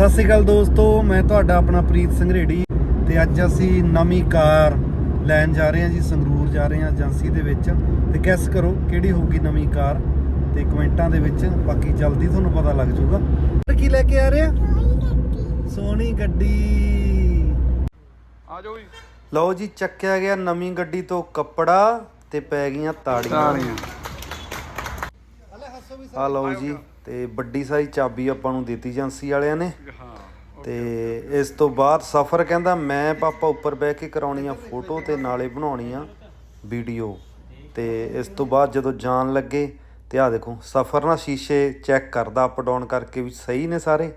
ਸਤਿ ਸ਼੍ਰੀ ਅਕਾਲ ਦੋਸਤੋ ਮੈਂ ਤੁਹਾਡਾ ਆਪਣਾ ਪ੍ਰੀਤ ਸਿੰਘ ਰੇੜੀ ਤੇ ਅੱਜ ਅਸੀਂ ਨਵੀਂ ਕਾਰ ਲੈਣ ਜਾ ਰਹੇ ਹਾਂ ਜੀ ਸੰਗਰੂਰ ਜਾ ਰਹੇ ਹਾਂ ਏਜੰਸੀ ਦੇ ਵਿੱਚ ਤੇ ਗੈਸ ਕਰੋ ਕਿਹੜੀ ਹੋਊਗੀ ਨਵੀਂ ਕਾਰ ਤੇ ਕਮੈਂਟਾਂ ਦੇ ਵਿੱਚ ਬਾਕੀ ਜਲਦੀ ਤੁਹਾਨੂੰ ਪਤਾ ਲੱਗ ਜਾਊਗਾ। ਕੀ ਲੈ ਕੇ ਆ ਰਹੇ ਆ ਸੋਹਣੀ ਗੱਡੀ। ਆ ਜਾਓ ਜੀ। ਲਓ ਜੀ ਚੱਕਿਆ ਗਿਆ ਨਵੀਂ ਗੱਡੀ ਤੋਂ ਕੱਪੜਾ ਤੇ ਪੈ ਗਈਆਂ ਤਾੜੀਆਂ। ਆ ਲਓ ਜੀ। ਤੇ ਵੱਡੀ ਸਾਰੀ ਚਾਬੀ ਆਪਾਂ ਨੂੰ ਦਿੱਤੀ ਏਜੰਸੀ ਵਾਲਿਆਂ ਨੇ। ਹਾਂ ਤੇ ਇਸ ਤੋਂ ਬਾਅਦ ਸਫ਼ਰ ਕਹਿੰਦਾ ਮੈਂ ਪਾਪਾ ਉੱਪਰ ਬਹਿ ਕੇ ਕਰਾਉਣੀ ਆ ਫੋਟੋ ਤੇ ਨਾਲੇ ਬਣਾਉਣੀ ਆ ਵੀਡੀਓ। ਤੇ ਇਸ ਤੋਂ ਬਾਅਦ ਜਦੋਂ ਜਾਣ ਲੱਗੇ ਤੇ ਆ ਦੇਖੋ ਸਫ਼ਰ ਨਾਲ ਸ਼ੀਸ਼ੇ ਚੈੱਕ ਕਰਦਾ ਅਪ ਡਾਊਨ ਕਰਕੇ ਵੀ ਸਹੀ ਨੇ ਸਾਰੇ।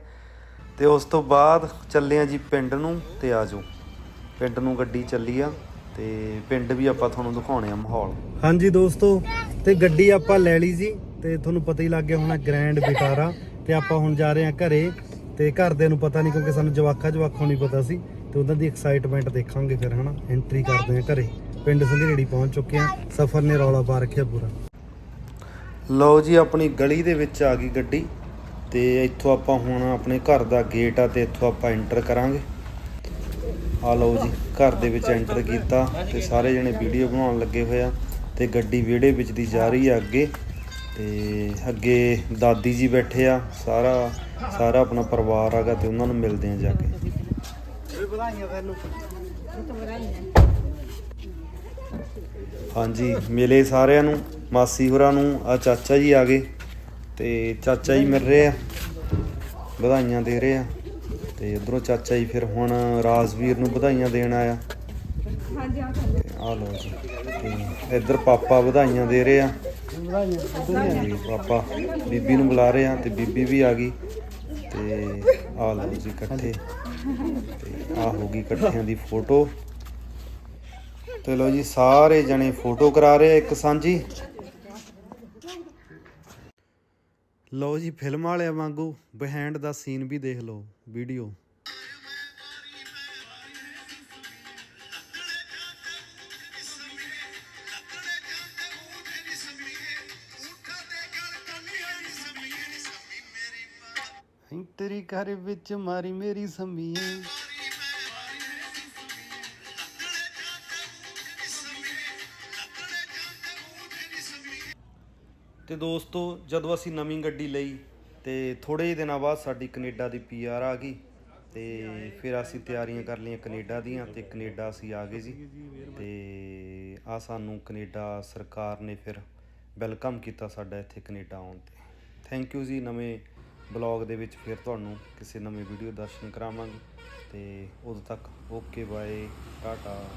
ਤੇ ਉਸ ਤੋਂ ਬਾਅਦ ਚੱਲੇ ਆ ਜੀ ਪਿੰਡ ਨੂੰ ਤੇ ਆ ਜਾਓ। ਪਿੰਡ ਨੂੰ ਗੱਡੀ ਚੱਲੀ ਆ ਤੇ ਪਿੰਡ ਵੀ ਆਪਾਂ ਤੁਹਾਨੂੰ ਦਿਖਾਉਣੇ ਆ ਮਾਹੌਲ। ਹਾਂਜੀ ਦੋਸਤੋ ਤੇ ਗੱਡੀ ਆਪਾਂ ਲੈ ਲਈ ਜੀ। ਤੇ ਤੁਹਾਨੂੰ ਪਤਾ ਹੀ ਲੱਗ ਗਿਆ ਹੋਣਾ ਗ੍ਰੈਂਡ ਵਿਟਾਰਾ ਤੇ ਆਪਾਂ ਹੁਣ ਜਾ ਰਹੇ ਹਾਂ ਘਰੇ ਤੇ ਘਰਦਿਆਂ ਨੂੰ ਪਤਾ ਨਹੀਂ ਕਿਉਂਕਿ ਸਾਨੂੰ ਜਵਾਖਾ ਜਵਾਖੋਂ ਨਹੀਂ ਪਤਾ ਸੀ ਤੇ ਉਹਨਾਂ ਦੀ ਐਕਸਾਈਟਮੈਂਟ ਦੇਖਾਂਗੇ ਫਿਰ, ਹਨਾ? ਐਂਟਰੀ ਕਰਦੇ ਹਾਂ ਘਰੇ। ਪਿੰਡ ਸੰਘਰੇੜੀ ਪਹੁੰਚ ਚੁੱਕੇ ਹਾਂ। ਸਫ਼ਰ ਨੇ ਰੌਲਾ ਪਾ ਰੱਖਿਆ ਪੂਰਾ। ਲਓ ਜੀ, ਆਪਣੀ ਗਲੀ ਦੇ ਵਿੱਚ ਆ ਗਈ ਗੱਡੀ ਤੇ ਇੱਥੋਂ ਆਪਾਂ ਹੁਣ ਆਪਣੇ ਘਰ ਦਾ ਗੇਟ ਆ ਤੇ ਇੱਥੋਂ ਆਪਾਂ ਐਂਟਰ ਕਰਾਂਗੇ। ਆ ਲਓ ਜੀ, ਘਰ ਦੇ ਵਿੱਚ ਐਂਟਰ ਕੀਤਾ ਤੇ ਸਾਰੇ ਜਣੇ ਵੀਡੀਓ ਬਣਾਉਣ ਲੱਗੇ ਹੋਏ ਆ ਤੇ ਗੱਡੀ ਵਿਹੜੇ ਵਿੱਚ ਦੀ ਜਾ ਰਹੀ ਆ ਅੱਗੇ। ਤੇ ਅੱਗੇ ਦਾਦੀ ਜੀ ਬੈਠੇ ਆ ਸਾਰਾ ਸਾਰਾ ਆਪਣਾ ਪਰਿਵਾਰ ਆਗਾ ਤੇ ਉਹਨਾਂ ਨੂੰ ਮਿਲਦੇ ਆ ਜਾ ਕੇ। ਹਾਂਜੀ ਮਿਲੇ ਸਾਰਿਆਂ ਨੂੰ ਮਾਸੀ ਹੋਰਾਂ ਨੂੰ ਆ ਚਾਚਾ ਜੀ ਆ ਗਏ ਤੇ ਚਾਚਾ ਜੀ ਮਿਲ ਰਹੇ ਆ ਵਧਾਈਆਂ ਦੇ ਰਹੇ ਆ ਤੇ ਉਧਰੋਂ ਚਾਚਾ ਜੀ ਫਿਰ ਹੁਣ ਰਾਜਵੀਰ ਨੂੰ ਵਧਾਈਆਂ ਦੇਣ ਆਇਆ। ਆ ਲਓ ਜੀ ਤੇ ਇੱਧਰ ਪਾਪਾ ਵਧਾਈਆਂ ਦੇ ਰਹੇ ਆ। ਤੇ ਪਾਪਾ ਬੀਬੀ ਨੂੰ ਬੁਲਾ ਰਹੇ ਆ ਤੇ ਬੀਬੀ ਵੀ ਆ ਗਈ ਤੇ ਆ ਲਓ ਜੀ ਇਕੱਠੇ ਤੇ ਆ ਹੋ ਗਈ ਇਕੱਠਿਆਂ ਦੀ ਫੋਟੋ। ਤੇ ਲਓ ਜੀ, ਸਾਰੇ ਜਣੇ ਫੋਟੋ ਕਰਾ ਰਹੇ ਆ ਇੱਕ ਸਾਂਝੀ। ਲਓ ਜੀ, ਫਿਲਮ ਵਾਲਿਆਂ ਵਾਂਗੂ ਬਿਹਾਈਂਡ ਦਾ ਸੀਨ ਵੀ ਦੇਖ ਲਓ ਵੀਡੀਓ ਹੈਂ ਤੇਰੀ ਘਰ ਵਿੱਚ ਮਾਰੀ ਮੇਰੀ ਸੰਮੀਏ ਤੇ ਦੋਸਤੋ, ਜਦੋਂ ਅਸੀਂ ਨਵੀਂ ਗੱਡੀ ਲਈ ਤੇ ਥੋੜੇ ਜਿਹੇ ਦਿਨਾਂ ਬਾਅਦ ਸਾਡੀ ਕੈਨੇਡਾ ਦੀ ਪੀਆਰ ਆ ਗਈ ਤੇ ਫਿਰ ਅਸੀਂ ਤਿਆਰੀਆਂ ਕਰ ਲਈਆਂ ਕੈਨੇਡਾ ਦੀਆਂ ਤੇ ਕੈਨੇਡਾ ਅਸੀਂ ਆ ਗਏ ਜੀ। ਤੇ ਆ ਸਾਨੂੰ ਕੈਨੇਡਾ ਸਰਕਾਰ ਨੇ ਫਿਰ ਵੈਲਕਮ ਕੀਤਾ ਸਾਡਾ ਇੱਥੇ ਕੈਨੇਡਾ ਆਉਣ ਤੇ। ਥੈਂਕ ਯੂ ਜੀ, ਨਵੇਂ ਬਲੌਗ ਦੇ ਵਿੱਚ ਫਿਰ ਤੁਹਾਨੂੰ ਕਿਸੇ ਨਵੀਂ ਵੀਡੀਓ ਦਰਸ਼ਨ ਕਰਾਵਾਂਗੇ। ਤੇ ਉਦੋਂ ਤੱਕ ਓਕੇ, ਬਾਏ, ਟਾਟਾ।